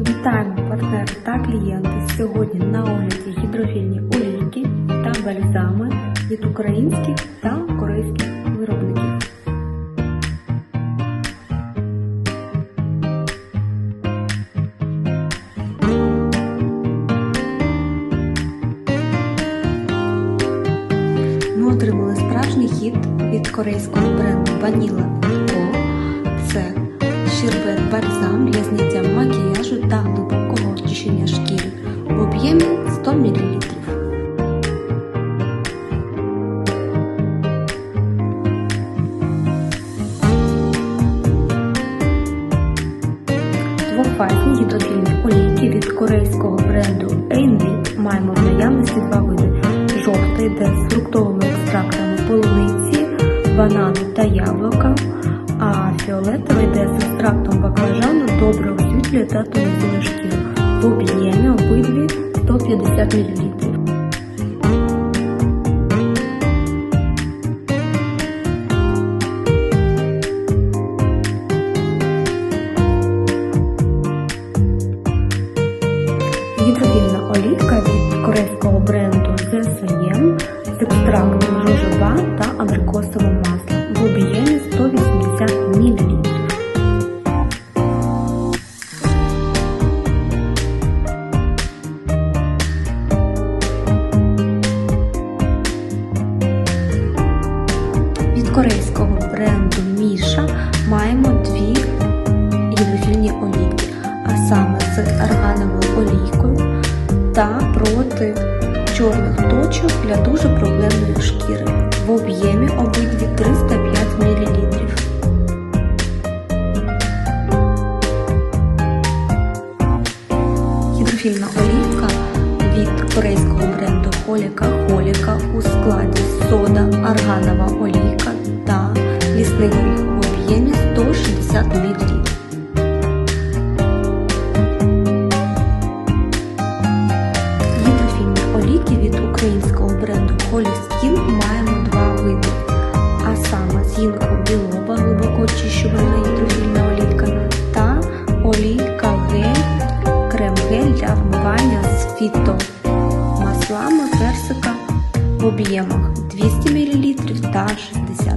Вітаємо партнери та клієнти. Сьогодні на огляді гідрофільні олійки та бальзами від українських та корейських виробників. Ми отримали справжній хіт від корейського бренду Vanilla Co. очищення шкіри в об'ємі 100 мл. Двофазні гідрофільні олійки від корейського бренду Einlit маємо в наявності два види. Жовтий йде з фруктовими екстрактами полуниці, банану та яблука, а фіолетовий йде з екстрактом баклажану, добре освітлює та тонізує шкіру. В об'ємі обидві 150 мл. Гідровільна олійка від корейського бренду ZSM з екстрактом жожоба та абрикосовим маслом в об'ємі 180 мл. Бренду Міша маємо дві гідрофільні олійки, а саме з аргановою олійкою та проти чорних точок для дуже проблемної шкіри. В об'ємі обидві 305 мл. Гідрофільна олійка від корейського бренду Холіка Холіка у складі сода, арганова олійка та лісний в об'ємі 160 мл. Гідрофільні олійки від українського бренду Холістін маємо два види. А саме зінко білоба глибоко очищувальна гідрофільна олійка та олійка гель, крем-гель для вмивання з фітомаслами персика в об'ємах 200 мл та 60 мл.